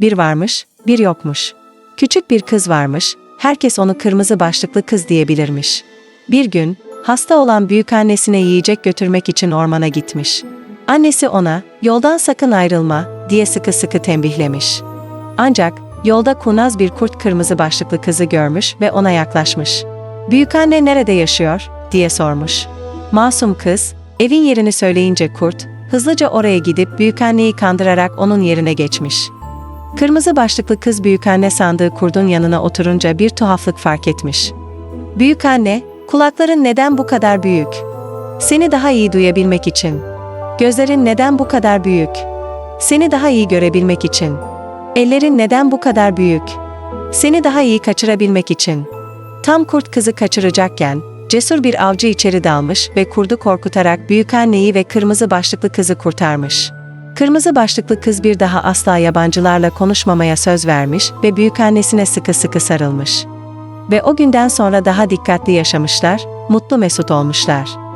Bir varmış, bir yokmuş. Küçük bir kız varmış, herkes onu kırmızı başlıklı kız diyebilirmiş. Bir gün, hasta olan büyükannesine yiyecek götürmek için ormana gitmiş. Annesi ona, yoldan sakın ayrılma, diye sıkı sıkı tembihlemiş. Ancak, yolda kurnaz bir kurt kırmızı başlıklı kızı görmüş ve ona yaklaşmış. Büyükanne nerede yaşıyor, diye sormuş. Masum kız, evin yerini söyleyince kurt, hızlıca oraya gidip büyükanneyi kandırarak onun yerine geçmiş. Kırmızı başlıklı kız büyükanne sandığı kurdun yanına oturunca bir tuhaflık fark etmiş. Büyükanne, kulakların neden bu kadar büyük? Seni daha iyi duyabilmek için. Gözlerin neden bu kadar büyük? Seni daha iyi görebilmek için. Ellerin neden bu kadar büyük? Seni daha iyi kaçırabilmek için. Tam kurt kızı kaçıracakken, cesur bir avcı içeri dalmış ve kurdu korkutarak büyükanneyi ve kırmızı başlıklı kızı kurtarmış. Kırmızı başlıklı kız bir daha asla yabancılarla konuşmamaya söz vermiş ve büyükannesine sıkı sıkı sarılmış. Ve o günden sonra daha dikkatli yaşamışlar, mutlu mesut olmuşlar.